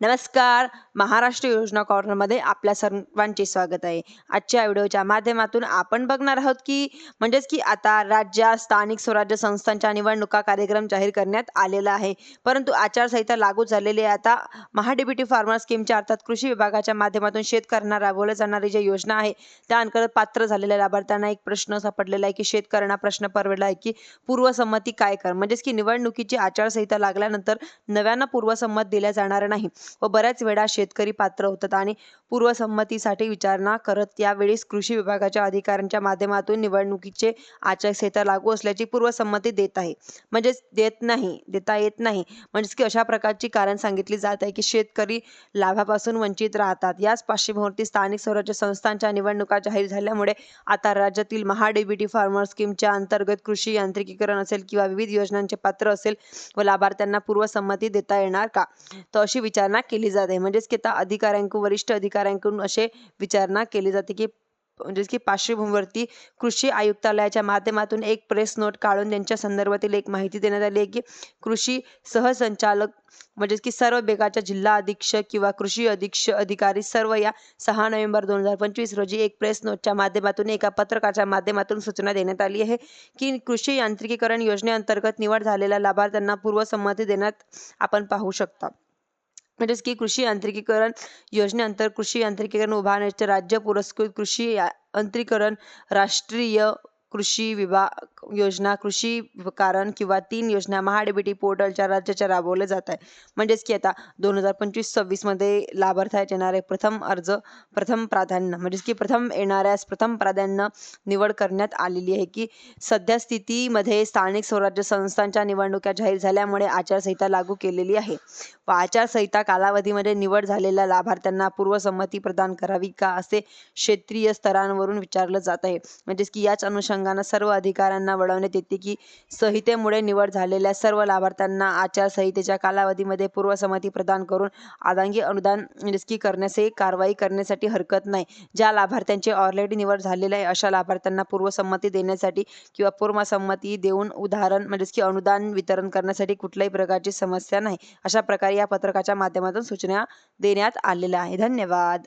नमस्कार. महाराष्ट्र योजना कॉर्नरमध्ये आपल्या सर्वांचे स्वागत आहे. आजच्या व्हिडिओच्या माध्यमातून आपण बघणार आहोत की म्हणजेच की आता राज्यात स्थानिक स्वराज्य संस्थांच्या निवडणुका कार्यक्रम जाहीर करण्यात आलेला आहे. परंतु आचारसंहिता लागू झालेली आहे. आता महाडीबीटी फार्मर स्कीमच्या अर्थात कृषी विभागाच्या माध्यमातून शेतकऱ्यांना राबवल्या जाणारी जी योजना आहे त्या अंतर्गत पात्र झालेल्या लाभार्थ्यांना एक प्रश्न सापडलेला आहे की शेतकऱ्यांना प्रश्न परवडला आहे की पूर्वसंमती काय कर? म्हणजेच की निवडणुकीची आचारसंहिता लागल्यानंतर नव्यानं पूर्वसंमत दिल्या जाणार नाही. व बऱ्याच वेळा शेतकरी पात्र होतात आणि पूर्वसंमतीसाठी विचारणा करत यावेळेस कृषी विभागाच्या अधिकाऱ्यांच्या माध्यमातून निवडणुकीचे आचारसंहिता लागू असल्याची पूर्वसंमती देत आहे. म्हणजेच देत नाही देता येत नाही. म्हणजेच की अशा प्रकारची कारण सांगितली जात आहे की शेतकरी लाभापासून वंचित राहतात. याच पार्श्वभूमीवरती स्थानिक स्वराज्य संस्थांच्या निवडणुका जाहीर झाल्यामुळे आता राज्यातील महाडीबीटी फार्मर स्कीमच्या अंतर्गत कृषी यांत्रिकीकरण असेल किंवा विविध योजनांचे पात्र असेल व लाभार्थ्यांना पूर्वसंमती देता येणार का? तर अशी विचारणा केली जाते. म्हणजेच की आता अधिकाऱ्यांकडून वरिष्ठ अधिकाऱ्यांकडून असे विचारणा केली जाते की म्हणजेच की पार्श्वभूमीवरती कृषी आयुक्तालयाच्या माध्यमातून एक प्रेस नोट काढून त्यांच्या संदर्भातील एक माहिती देण्यात आली आहे की कृषी सहसंचालक म्हणजेच की सर्व बेगाच्या जिल्हा अधीक्षक किंवा कृषी अधीक्षक अधिकारी सर्व या सहा नोव्हेंबर दोन हजार पंचवीस रोजी एक प्रेस नोटच्या माध्यमातून एका पत्रकाच्या माध्यमातून सूचना देण्यात आली आहे की कृषी यांत्रिकीकरण योजनेअंतर्गत निवड झालेल्या लाभार्थ्यांना पूर्वसंमती देण्यात आपण पाहू शकता. म्हणजेच की कृषी यांत्रिकीकरण योजनेअंतर्गत कृषी यांत्रिकीकरण उभारण्याचे राज्य पुरस्कृत कृषी यांत्रिकीकरण राष्ट्रीय कृषी विभाग योजना कृषी कारण किंवा तीन योजना महाडीबीटी पोर्टलच्या राज्याच्या राबवल्या जात आहे म्हणजेच की आता दोन हजार पंचवीस सव्वीसमध्ये लाभार्थ्यात येणारे प्रथम अर्ज प्रथम प्राधान्य म्हणजेच की प्रथम येणाऱ्यास प्रथम प्राधान्य निवड करण्यात आलेली आहे की सध्या स्थितीमध्ये स्थानिक स्वराज्य संस्थांच्या निवडणुका जाहीर झाल्यामुळे आचारसंहिता लागू केलेली आहे. व आचारसंहिता कालावधीमध्ये निवड झालेल्या लाभार्थ्यांना पूर्वसंमती प्रदान करावी का असे क्षेत्रीय स्तरांवरून विचारलं जात आहे. म्हणजेच की याच अनुषंगाने सर्व अधिकाऱ्यांना वळवण्यात येते की संहितेमुळे निवड झालेल्या सर्व लाभार्थ्यांना आचारसंहितेच्या कालावधीमध्ये पूर्वसंमती प्रदान करून आदांगी अनुदान म्हणजेच की कारवाई करण्यासाठी हरकत नाही. ज्या लाभार्थ्यांची ऑलरेडी निवड झालेली आहे अशा लाभार्थ्यांना पूर्वसंमती देण्यासाठी किंवा पूर्वसंमती देऊन उदाहरण म्हणजेच की अनुदान वितरण करण्यासाठी कुठल्याही प्रकारची समस्या नाही अशा प्रकारे या पत्रकाच्या माध्यमातून सूचना देण्यात आलेल्या आहे. धन्यवाद.